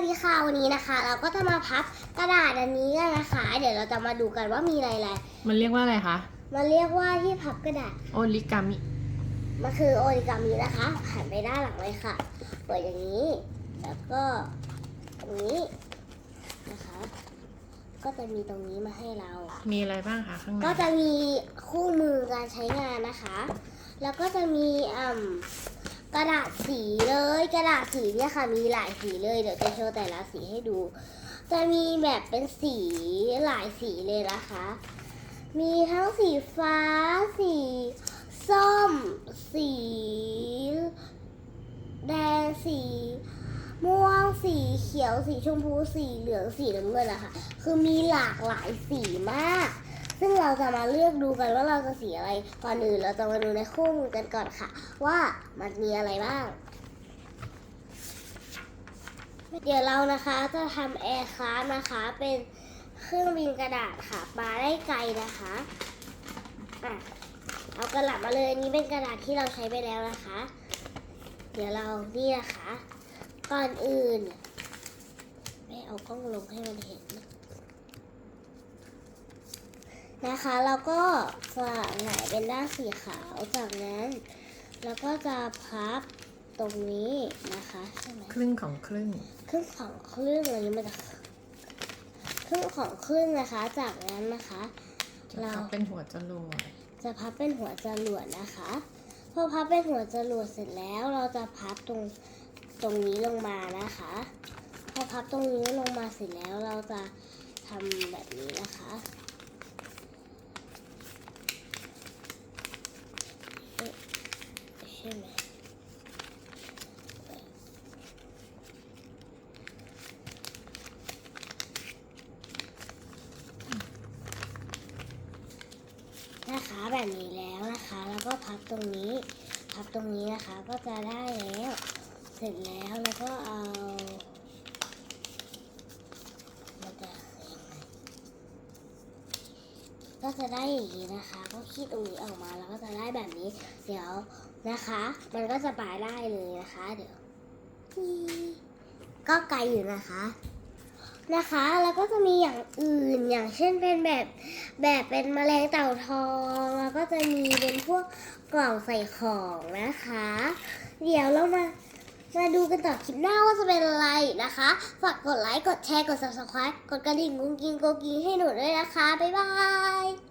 วัสดีค่ะวันนี้นะคะ เราก็จะมาพับกระดาษอันนี้กันนะคะ เดี๋ยวเราจะมาดูกันว่ามีอะไรมันเรียกว่าอะไรคะๆมันเรียกว่าที่พับกระดาษโอริกามิ มันคือโอริกามินะคะหันไปด้านหลังเลยค่ะเปิดอย่างนี้ แล้วก็ตรงนี้นะคะ ก็จะมีตรงนี้มาให้เรา มีอะไรบ้างคะข้างในก็จะมีคู่มือการใช้งานนะคะ แล้วก็จะมีอ่ำ กระดาษสีเลยกระดาษสีเนี่ยค่ะมีหลายสีเลยเดี๋ยวจะโชว์แต่ละสีให้ดู จะมีแบบเป็นสีหลายสีเลยนะคะ มีทั้งสีฟ้า สีส้ม สี แดงสีม่วงสีเขียวสีชมพูสีเหลืองสีน้ำเงินอะค่ะ คือมีหลากหลายสีมาก ซึ่งเราจะมาเลือกดูกันว่าเราจะสีอะไร ก่อนอื่นเราจะมาดูในคู่มือกันก่อนค่ะ ว่ามันมีอะไรบ้าง เดี๋ยวเรานะคะจะทำแอร์คราฟนะคะเป็นเครื่องบินกระดาษค่ะมาได้ไกลนะคะอะเอากระดาษมาเลยอันนี้เป็นกระดาษที่เราใช้ไปแล้วนะคะ เดี๋ยวเรานี่นะคะ ก่อนอื่น ไม่เอากล้องลงให้มันเห็น นะคะแล้วก็จะหงายเป็นด้านสีขาวจากนั้นเราก็จะพับตรงนี้นะคะใช่ไหมครึ่งของครึ่ง ครึ่งของครึ่งอะไรนี้มันจะครึ่งของครึ่งนะคะ จากนั้นนะคะจะเราพับเป็นหัวจรวดจะพับเป็นหัวจรวดนะคะพอพับเป็นหัวจรวดเสร็จแล้วเราจะพับตรงตรงนี้ลงมานะคะพอพับตรงนี้ลงมาเสร็จแล้วเราจะทำแบบนี้นะคะเอ๊ะ ใช่ไหมนะคะแบบนี้แล้วนะคะ แล้วก็พับตรงนี้ พับตรงนี้นะคะก็จะได้แล้ว เสร็จแล้วแล้วก็เอามันจะยังไง ก็จะได้อย่างนี้นะคะ ก็คีดตรงนี้ออกมาแล้วก็จะได้แบบนี้ เดี๋ยวนะคะ มันก็จะปลายได้เลยนะคะ เดี๋ยวก็ไกลอยู่นะคะนะคะ แล้วก็จะมีอย่างอื่นอย่างเช่นเป็นแบบแบบเป็นแมลงเต่าทอง แล้วก็จะมีเป็นพวกกล่องใส่ของนะคะ เดี๋ยวเรามา มาดูกันต่อคลิปหน้าว่าจะเป็นอะไรนะคะ ฝากกดไลค์ กดแชร์ กด subscribe กดกระดิ่งกุ้งกิ้งโกกิงให้หนูด้วยนะคะ บ๊ายบาย